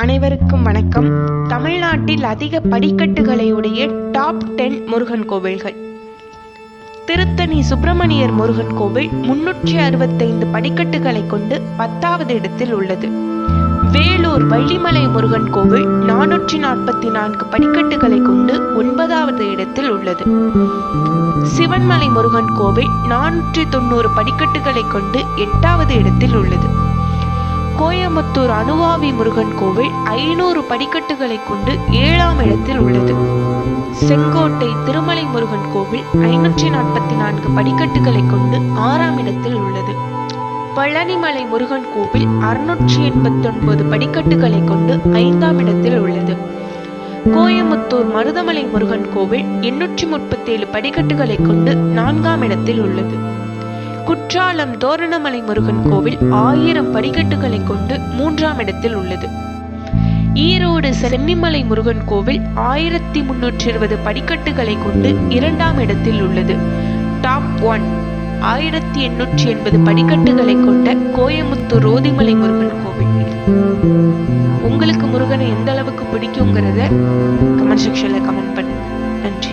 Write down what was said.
அனைவருக்கும் வணக்கம். தமிழ்நாட்டில் அதிக படிக்கட்டுகளை உடைய டாப் டென் முருகன் கோவில்கள். திருத்தணி சுப்பிரமணியர் முருகன் கோவில் முன்னூற்றி அறுபத்தைந்து படிக்கட்டுகளை கொண்டு பத்தாவது இடத்தில் உள்ளது. வேலூர் வள்ளிமலை முருகன் கோவில் நானூற்றி நாற்பத்தி நான்கு படிக்கட்டுகளை கொண்டு ஒன்பதாவது இடத்தில் உள்ளது. சிவன்மலை முருகன் கோவில் நானூற்றி தொண்ணூறு படிக்கட்டுகளை கொண்டு எட்டாவது இடத்தில் உள்ளது. கோயமுத்தூர் அணுவாவி முருகன் கோவில் ஐநூறு படிக்கட்டுகளை கொண்டு ஏழாம் இடத்தில் உள்ளது. செங்கோட்டை திருமலை முருகன் கோவில் ஐநூற்றி நாற்பத்தி நான்கு படிக்கட்டுகளை கொண்டு ஆறாம் இடத்தில் உள்ளது. பழனிமலை முருகன் கோவில் அறுநூற்றி எண்பத்தி ஒன்பது படிக்கட்டுகளை கொண்டு ஐந்தாம் இடத்தில் உள்ளது. கோயமுத்தூர் மருதமலை முருகன் கோவில் எண்ணூற்றி முப்பத்தேழு படிக்கட்டுகளை கொண்டு நான்காம் இடத்தில் உள்ளது. குற்றாலம் தோரணமலை முருகன் கோவில் ஆயிரம் படிக்கட்டுகளை கொண்டு மூன்றாம் இடத்தில் உள்ளது. ஈரோடு சென்னிமலை முருகன் கோவில் ஆயிரத்தி முன்னூற்றி இருபது படிக்கட்டுகளை கொண்டு இரண்டாம் இடத்தில் உள்ளது. டாப் ஒன் ஆயிரத்தி எண்ணூற்றி எண்பது படிக்கட்டுகளை கொண்ட கோயமுத்தூர் ரோதிமலை முருகன் கோவில். உங்களுக்கு முருகனை எந்த அளவுக்கு பிடிக்குங்கிறத கமெண்ட் செக்ஷன்ல கமெண்ட் பண்ணுங்க. நன்றி.